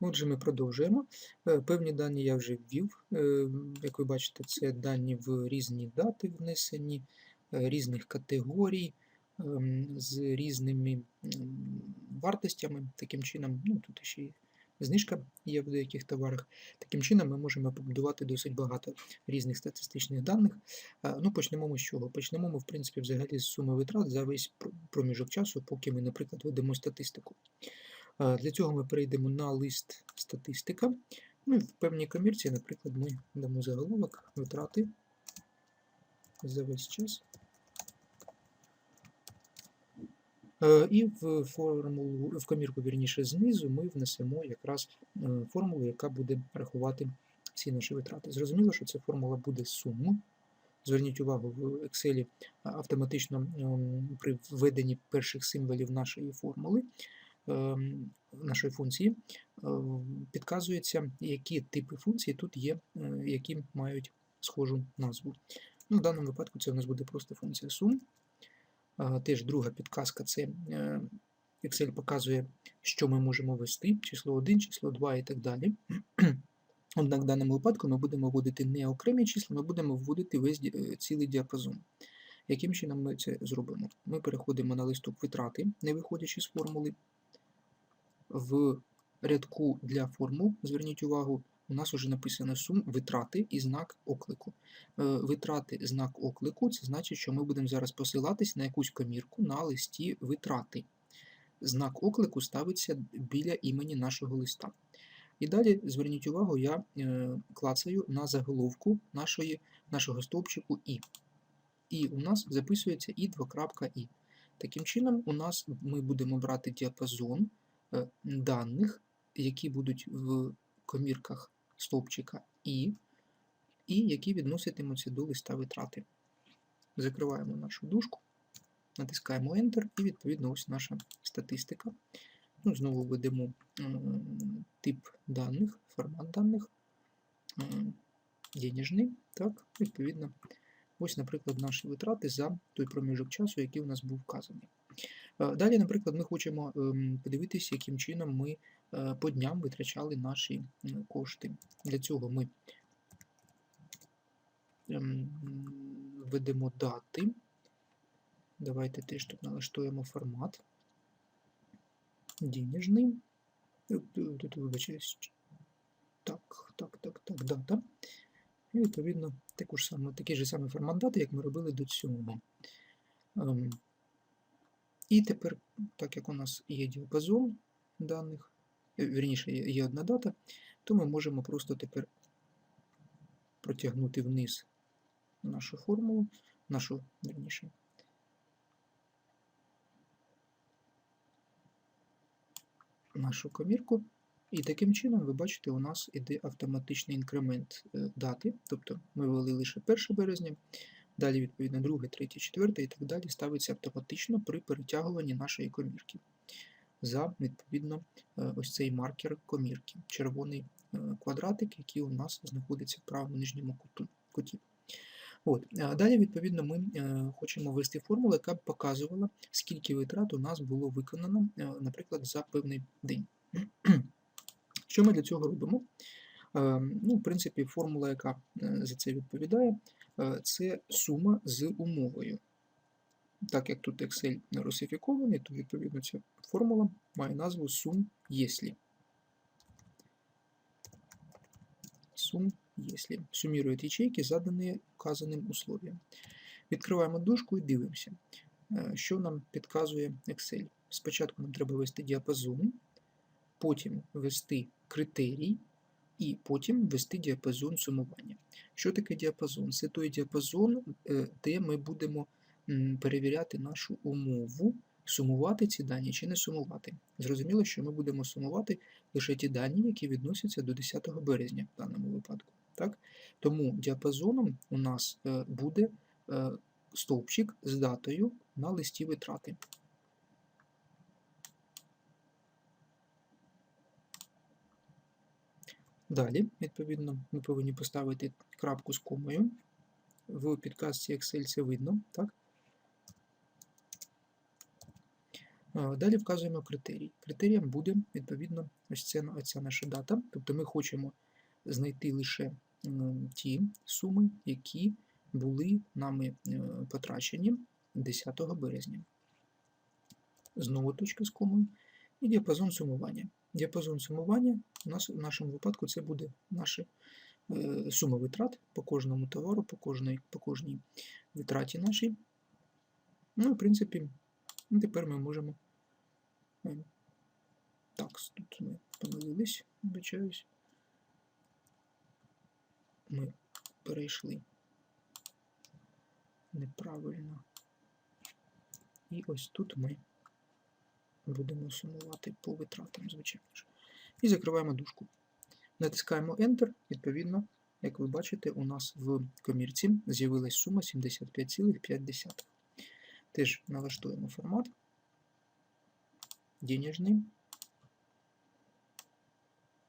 Отже, ми продовжуємо. Е, Певні дані я вже ввів. Е, Як ви бачите, це дані в різні дати внесені, е, різних категорій, ем, з різними вартостями. Таким чином, ну тут ще й знижка є в деяких товарах. Таким чином, ми можемо побудувати досить багато різних статистичних даних. Ну, почнемо ми з чого? Почнемо ми, в принципі, взагалі з суми витрат за весь проміжок часу, поки ми, наприклад, ведемо статистику. Для цього ми перейдемо на лист статистика. Ну, і в певній комірці, наприклад, ми дамо заголовок витрати за весь час. Е, І в формулу, в комірку, вірніше, знизу ми внесемо якраз е, формулу, яка буде рахувати всі наші витрати. Зрозуміло, що ця формула буде сум. Зверніть увагу, в Excel автоматично ем, при введенні перших символів нашої формули нашої функції е, підказується, які типи функцій тут є, е, які мають схожу назву. Ну, в даному випадку це у нас буде просто функція sum. Е, Теж друга підказка це Excel показує, що ми можемо ввести, число 1, число 2 і так далі. Однак в даному випадку ми будемо вводити не окремі числа, ми будемо вводити весь цілий діапазон. Яким чином ми це зробимо? Ми переходимо на листок витрати, не виходячи з формули. В рядку для формул, зверніть увагу, у нас вже написано сум витрати і знак оклику. Е, Витрати знак оклику це значить, що ми будемо зараз посилатись на якусь комірку на листі витрати. Знак оклику ставиться біля імені нашого листа. І далі зверніть увагу, я е, клацаю на заголовку нашої, нашого стовпчику І. І у нас записується І двокрапка І. Таким чином, у нас ми будемо брати діапазон даних, які будуть в комірках стовпчика І, і які відноситимуться до листа витрати. Закриваємо нашу дужку, натискаємо Enter, і відповідно ось наша статистика. Ну, знову введемо м, тип даних, формат даних, м, денежний. Так, відповідно, ось, наприклад, наші витрати за той проміжок часу, який у нас був вказаний. Е, Далі, наприклад, ми хочемо ем, подивитися, яким чином ми е, по дням витрачали наші кошти. Для цього ми ем, введемо дати. Давайте теж тут налаштуємо формат. Денежний. Е, Тут вибачаюсь. Так, так, так, так, дата. І відповідно такий же самий формат дати, як ми робили до цього. І тепер, так як у нас є діапазон даних, е, вірніше, є є одна дата, то ми можемо просто тепер протягнути вниз нашу формулу, нашу, вірніше, нашу комірку. І таким чином, ви бачите, у нас іде автоматичний інкремент е, дати, тобто ми ввели лише 1 березня, далі, відповідно, 2, 3, 4 і так далі ставиться автоматично при перетягуванні нашої комірки за, відповідно, е, ось цей маркер комірки, червоний е, квадратик, який у нас знаходиться в правому нижньому куті. От. Далі, відповідно, ми е, хочемо ввести формулу, яка б показувала, скільки витрат у нас було виконано, е, наприклад, за певний день. Що ми для цього робимо? Е, Ну, в принципі, формула, яка е, за це відповідає, е, це сума з умовою. Так як тут Excel русифікований, то відповідно ця формула має назву сум єслі. Сум єслі. Сумірують ячейки, задані вказаним условием. Відкриваємо дужку і дивимося, е, що нам підказує Excel. Спочатку нам треба ввести діапазон, потім ввести критерій, і потім ввести діапазон сумування. Що таке діапазон? Це той діапазон, е, де ми будемо перевіряти нашу умову, сумувати ці дані чи не сумувати. Зрозуміло, що ми будемо сумувати лише ті дані, які відносяться до 10 березня в даному випадку. Так? Тому діапазоном у нас е, буде е, стовпчик з датою на листі витрати. Далі, відповідно, ми повинні поставити крапку з комою. В підказці Excel це видно, так? Е, Далі вказуємо критерій. Критерієм буде відповідно ось це, ця наша дата. Тобто ми хочемо знайти лише ті суми, які були нами е, потрачені 10 березня. Знову точка з комою. І діапазон сумування. Діапазон сумування у нас в нашому випадку це буде наша е, сума витрат по кожному товару, по кожній, по кожній витраті нашій. Ну, в принципі, тепер ми можемо. е, Так, тут ми помилились, вибачаюсь. Ми перейшли неправильно. І ось тут ми будемо сумувати по витратам, звичайно ж. І закриваємо дужку. Натискаємо Enter, відповідно, як ви бачите, у нас в комірці з'явилась сума 75,5. Теж налаштуємо формат. Денежний.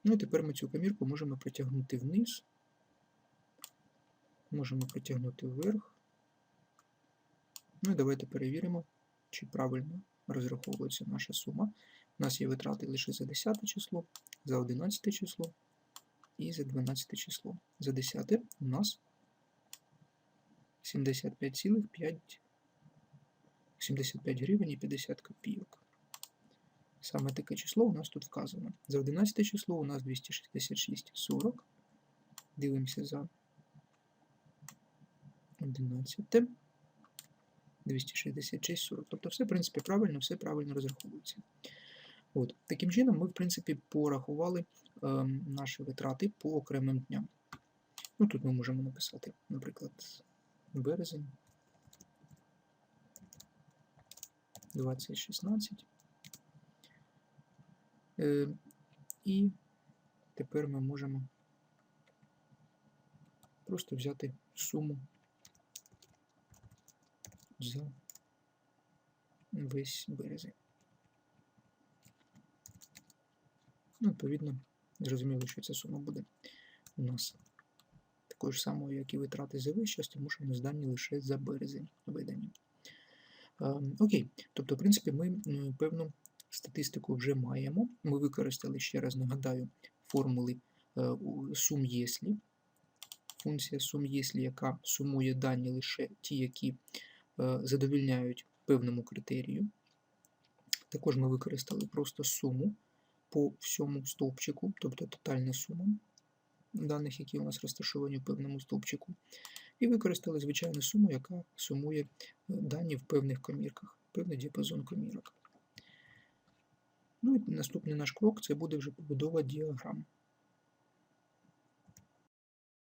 Ну і тепер ми цю комірку можемо притягнути вниз. Можемо притягнути вверх. Ну і давайте перевіримо, чи правильно розраховується наша сума. У нас є витрати лише за 10 число, за 11 число і за 12 число. За 10 у нас 75,5 75 гривень і 50 копійок. Саме таке число у нас тут вказано. За 11 число у нас 266,40. Дивимося за 11. 266,40. Тобто все, в принципі, правильно, все правильно розраховується. От, Таким чином, ми, в принципі, порахували е, наші витрати по окремим дням. Ну, Тут ми можемо написати, наприклад, березень 2016. Е, і тепер ми можемо просто взяти суму за весь березень. Ну, відповідно, зрозуміло, що ця сума буде у нас такою ж самою, як і витрати за весь час, тому що у нас дані лише за березень видані. Е, окей, тобто, в принципі, ми певну статистику вже маємо. Ми використали, ще раз нагадаю, формули е, сум єслі. Функція сум єслі, яка сумує дані лише ті, які е, задовільняють певному критерію. Також ми використали просто суму по всьому стовпчику, тобто тотальна сума даних, які у нас розташовані в певному стовпчику. І використали звичайну суму, яка сумує е, дані в певних комірках, певний діапазон комірок. Ну і наступний наш крок це буде вже побудова діаграм.